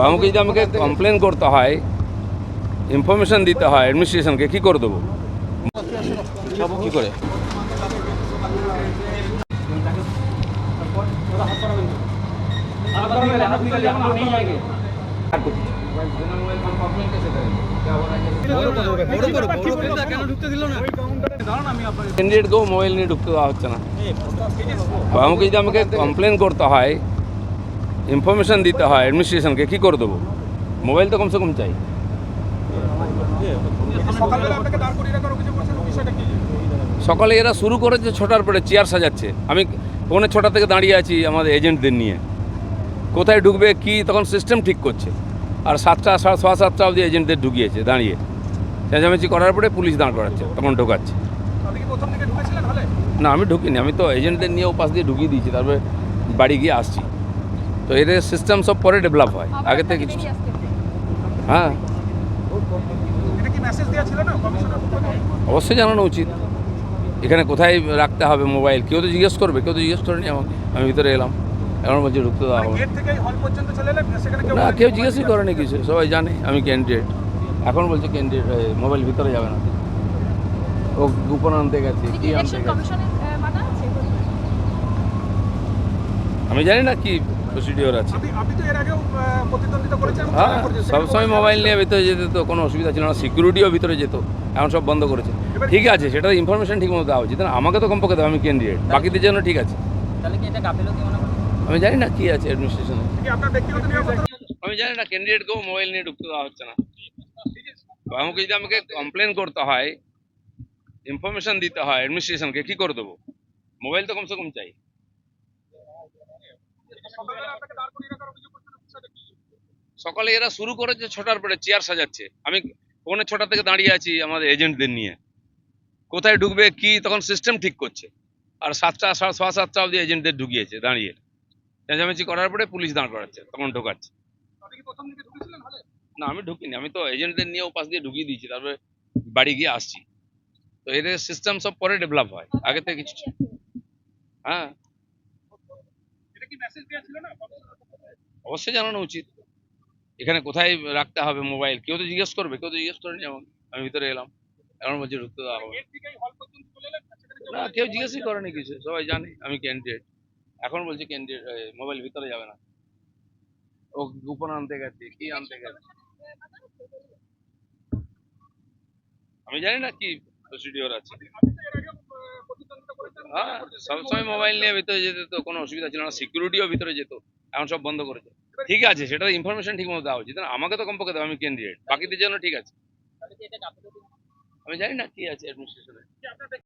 আমাকে যদি আমাকে কমপ্লেন করতে হয় ইনফরমেশন দিতে হয় অ্যাডমিনিস্ট্রেশনকে কী করে দেবো? কী করে? ক্যান্ডিডেটকেও মোবাইল নিয়ে ঢুকতে দেওয়া হচ্ছে না। আমাকে যদি আমাকে কমপ্লেন করতে হয় ইনফরমেশন দিতে হয় অ্যাডমিনিস্ট্রেশনকে কী করে দেবো? মোবাইল তো কমসে কম চাই। সকালে এরা শুরু করেছে ছটার পরে চেয়ার সাজাচ্ছে। আমি পৌনে ছটা থেকে দাঁড়িয়ে আছি আমাদের এজেন্টদের নিয়ে। কোথায় ঢুকবে কি তখন সিস্টেম ঠিক করছে। আর সাতটা সাড়ে সোয়া সাতটা অবধি এজেন্টদের ঢুকিয়েছে দাঁড়িয়ে। চেঁচামেচি করার পরে পুলিশ দাঁড় করাচ্ছে তখন ঢোকাচ্ছে। না আমি ঢুকিনি আমি তো এজেন্টদের নিয়ে ও পাশ দিয়ে ঢুকিয়ে দিয়েছি তারপরে বাড়ি গিয়ে আসছি। তো এদের সিস্টেম সব পরে ডেভেলপ হয়। আগে থেকে কিছু হ্যাঁ। এটা কি মেসেজ দেওয়া ছিল না কমিশনের পক্ষ থেকে? অবশ্যই জানানো উচিত। এখানে কোথায় রাখতে হবে মোবাইল কেউ তো জিজ্ঞেস করবে কেউ তো জিজ্ঞেস করেনি আমাকে আমি ভিতরে এলাম। এখন বলছি ঢুকতে দেওয়া হবে। গেট থেকে হল পর্যন্ত চলে এলেন সেখানে কেউ না কেউ জিজ্ঞেসই করেনি কিছু সবাই জানে আমি ক্যান্ডিডেট এখন বলছে ক্যান্ডিডেট মোবাইল ভিতরে যাবে না। ও গোপন আনতে গেছে কি আনতে গেছে? আমি জানি না কি প্রসিডিওর আছে। আপনি আপনি তো এর আগেও আহ, প্রতিদ্বন্দ্বিতা করেছেন এবং হ্যাঁ সবসময় মোবাইল নিয়ে ভিতরে যেতে তো কোনো অসুবিধা ছিল না সিকিউরিটিও ভিতরে যেত এখন সব বন্ধ করেছে। ঠিক আছে সেটা ইনফরমেশন ঠিক মতো দেওয়া উচিত না? আমাকে তো কমপক্ষে দেবে আমি ক্যান্ডিডেট বাকিদের জন্য ঠিক আছে। তাহলে কি এটা গাফিলতি করেন? আমি জানি না কি আছে অ্যাডমিনিস্ট্রেশনে আমি জানি না ক্যান্ডিডেটকেও মোবাইল নিয়ে ঢুকতে দেওয়া হচ্ছে না। তো আমাকে যদি আমাকে কমপ্লেন করতে হয় ইনফরমেশন দিতে হয় অ্যাডমিনিস্ট্রেশনকে কী করে দেবো? মোবাইল তো কমসে কম চাই। সকালে এরা শুরু করেছে ছটার পরে চেয়ার সাজাচ্ছে। আমি পৌনে ছটা থেকে দাঁড়িয়ে আছি আমাদের এজেন্টদের নিয়ে। কোথায় ঢুকবে কি তখন সিস্টেম ঠিক করছে। আর সাতটা সাড়ে সোয়া সাতটা অবধি এজেন্টদের ঢুকিয়েছে দাঁড়িয়ে। চেঁচামেচি করার পরে পুলিশ দাঁড় করাচ্ছে তখন ঢোকাচ্ছে। না আমি ঢুকিনি। আমি তো এজেন্টদের নিয়ে ও পাশ দিয়ে ঢুকিয়ে দিয়েছি তারপরে বাড়ি গিয়ে আসছি। তো এদের সিস্টেম সব পরে ডেভেলপ হয় আগে থেকে কিছু। হ্যাঁ এটা কি মেসেজ দেওয়া ছিল না কমিশনের পক্ষ থেকে? অবশ্যই জানানো উচিত। এখানে কোথায় রাখতে হবে মোবাইল কেউ তো জিজ্ঞেস করবে কেউ তো জিজ্ঞেস করেনি আমাকে আমি ভিতরে এলাম। এখন বলছি ঢুকতে দেওয়া হবে কেউ না? কেউ জিজ্ঞেসই করেনি কিছু। সবাই জানে আমি ক্যান্ডিডেট এখন বলছি ক্যান্ডিডেট মোবাইল ভিতরে যাবে না। ও গোপন আনতে গেছে কি আনতে গেছে? আমি জানি না কি প্রসিডিওর আছে। হ্যাঁ। সবসময় মোবাইল নিয়ে ভিতরে যেতে তো কোনো অসুবিধা ছিল না। সিকিউরিটিও ভিতরে যেত এখন সব বন্ধ করেছে ঠিক আছে সেটা ইনফরমেশন ঠিক মতো দেওয়া উচিত আমাকে তো কমপক্ষে দেবে আমি ক্যান্ডিডেট বাকিদের জন্য ঠিক আছে। আমি জানি না কি আছে অ্যাডমিনিস্ট্রেশনে